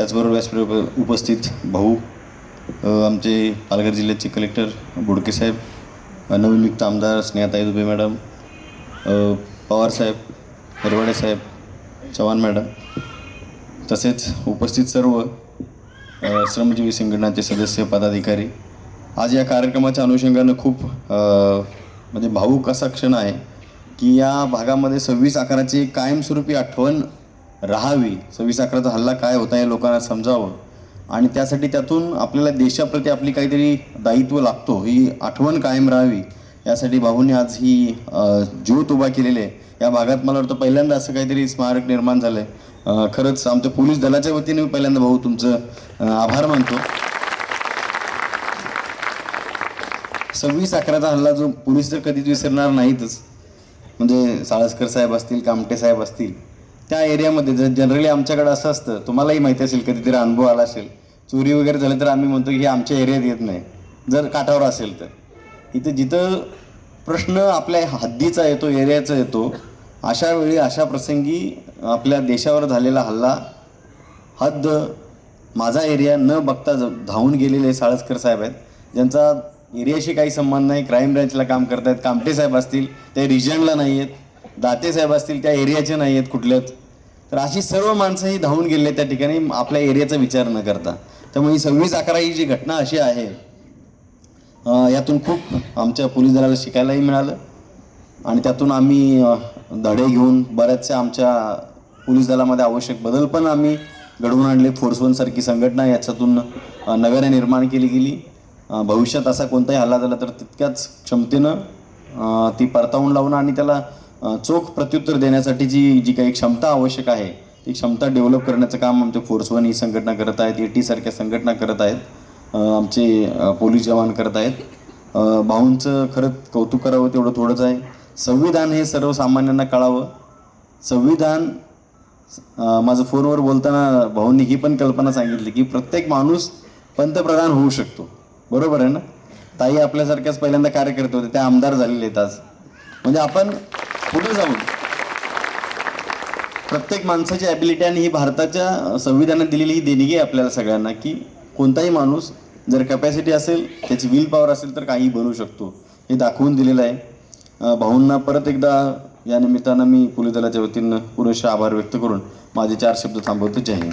त्याचबरोबर व्यासपीठ उपस्थित भाऊ आमचे पालघर जिल्ह्याचे कलेक्टर बुडके साहेब नवनियुक्त आमदार स्नेहाताई दुबे मॅडम पवार साहेब हिरवाडे साहेब चव्हाण मॅडम तसेच उपस्थित सर्व श्रमजीवी संघटनाचे सदस्य पदाधिकारी. आज या कार्यक्रमाच्या अनुषंगानं खूप म्हणजे भाऊक असा क्षण आहे की या भागामध्ये सव्वीस अकराची कायमस्वरूपी आठवण राहावी. सव्वीस अकराचा हल्ला काय होता हे लोकांना समजावं. आणि त्यासाठी त्यातून आपल्याला देशाप्रती आपली काहीतरी दायित्व लागतो. ही आठवण कायम राहावी. यासाठी भाऊंनी आज ही ज्योत उभा केलेली आहे. या भागात मला वाटतं पहिल्यांदा असं काहीतरी स्मारक निर्माण झालं आहे खरंच आमच्या पोलीस दलाच्या वतीने मी पहिल्यांदा भाऊ तुमचं आभार मानतो. सव्वीस अकराचा हल्ला जो पोलीस तर कधीच विसरणार नाहीतच. म्हणजे साळसकर साहेब असतील कामटे साहेब असतील त्या एरियामध्ये जर जनरली आमच्याकडे असं असतं तुम्हालाही माहिती असेल कधीतरी अनुभव आला असेल. चोरी वगैरे झालं तर आम्ही म्हणतो की हे आमच्या एरियात येत नाही. जर काठावर असेल तर. इथं जिथं प्रश्न आपल्या हद्दीचा येतो एरियाचा येतो अशा वेळी अशा प्रसंगी आपल्या देशावर झालेला हल्ला हद्द माझा एरिया न बघता धावून गेलेले साळसकर साहेब आहेत. ज्यांचा एरियाशी काही संबंध नाही क्राईम ब्रँचला काम करतायत कामटे साहेब असतील ते रिजनला नाही आहेत दाते साहेब असतील त्या एरियाचे नाही आहेत कुठल्याच. तर अशी सर्व माणसं ही धावून गेले त्या ठिकाणी आपल्या एरियाचा विचार न करता. त्यामुळे ही सव्वीस अकरा ही जी घटना अशी आहे यातून खूप आमच्या पोलीस दलाला शिकायलाही मिळालं. आणि त्यातून आम्ही धडे घेऊन बऱ्याचशा आमच्या पोलीस दलामध्ये आवश्यक बदल पण आम्ही घडवून आणले. फोर्स वनसारखी संघटना याच्यातून नगरे नव्याने निर्माण केली गेली. भविष्यात असा कोणताही हल्ला झाला तर तितक्याच क्षमतेनं ती परतावून लावणं आणि त्याला चोख प्रत्युत्तर देण्यासाठी जी जी काही क्षमता आवश्यक आहे ती क्षमता डेव्हलप करण्याचं काम आमच्या फोर्स वन ही संघटना करत आहेत ए टी सारख्या संघटना करत आहेत आमचे पोलीस जवान करत आहेत. भाऊंचं खरंच कौतुक करावं तेवढं थोडंच आहे. संविधान हे सर्वसामान्यांना कळावं. संविधान माझं फोनवर बोलताना भाऊंनी ही पण कल्पना सांगितली की प्रत्येक माणूस पंतप्रधान होऊ शकतो. बरोबर आहे ना? ताई आपल्यासारख्याच पहिल्यांदा कार्यकर्ते होते त्या आमदार झालेले आहेत आज. म्हणजे आपण पुढे जाऊन. प्रत्येक माणसाची ॲबिलिटी आणि ही भारताच्या संविधानात दिलेली ही देणगी आहे आपल्याला सगळ्यांना की कोणताही माणूस जर कॅपॅसिटी असेल त्याची विल पॉवर असेल तर काही बनू शकतो. हे दाखवून दिलेलं आहे. भाऊंना परत एकदा या निमित्तानं मी पोलीस दलाच्या वतीनं पुरेसे आभार व्यक्त करून माझे चार शब्द थांबवतो. जय हिंद.